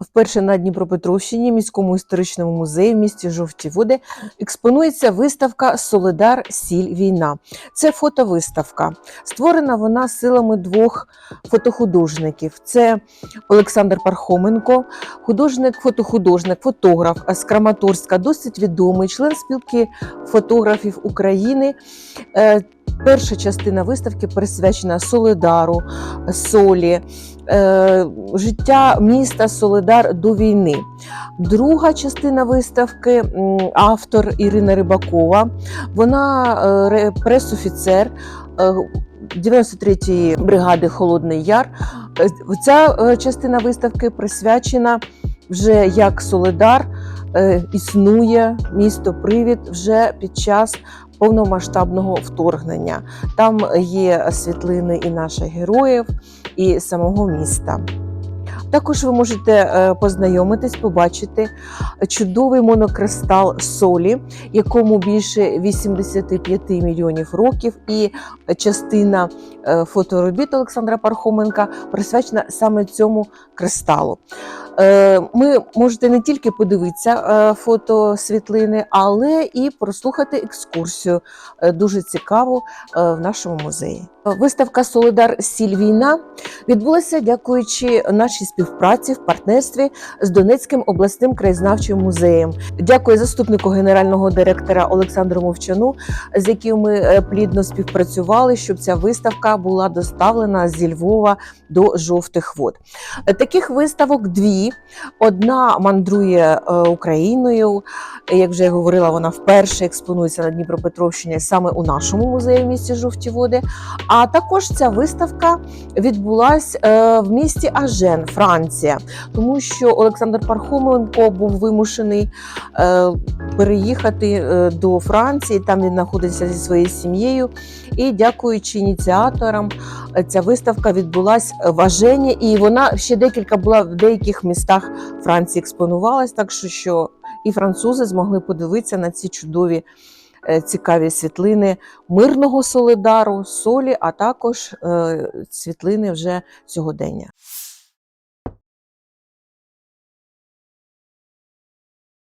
Вперше на Дніпропетровщині, міському історичному музеї в місті Жовті Води, експонується виставка Солидар Сіль Війна. Це фотовиставка. Створена вона силами двох фотохудожників: це Олександр Пархоменко, художник, фотохудожник, фотограф з Краматорська, досить відомий, член спілки фотографів України. Е, Перша частина виставки присвячена Солидару, солі, життя міста Солидар до війни. Друга частина виставки автор Ірина Рибакова. Вона е, пресофіцер. е, 93-ї бригади Холодний Яр. Е, Ця е, частина виставки присвячена вже як Солидар е, існує місто Привід вже під час повномасштабного вторгнення. Там є світлини і наших героїв, і самого міста. Також ви можете е, познайомитись, побачити чудовий монокристал солі, якому більше 85 мільйонів років, і частина е, фоторобіт Олександра Пархоменка присвячена саме цьому кристалу. Е, Ми можете не тільки подивитися е, фото світлини, але і прослухати екскурсію е, дуже цікаву в нашому музеї. Виставка Солидар Сіль Війна відбулася дякуючи нашій співпраці в партнерстві з Донецьким обласним краєзнавчим музеєм. Дякую заступнику генерального директора Олександру Мовчану, з яким ми плідно співпрацювали, щоб ця виставка була доставлена зі Львова до жовтих вод. Таких виставок дві. Одна мандрує е, Україною. Як вже я говорила, вона вперше експонується на Дніпропетровщині саме у нашому музеї в місті Жовті Води. А також ця виставка відбулась е, в місті Ажен, Франція, тому що Олександр Пархоменко був вимушений е, переїхати до Франції. Там він знаходиться зі своєю сім'єю. І дякуючи ініціаторам, ця виставка відбулась в Ажені, і вона ще декілька була в деяких містах Франції експонувалась, так що, що і французи змогли подивитися на ці чудові. е, Цікаві світлини мирного солидару, солі, а також е, світлини вже сьогодення.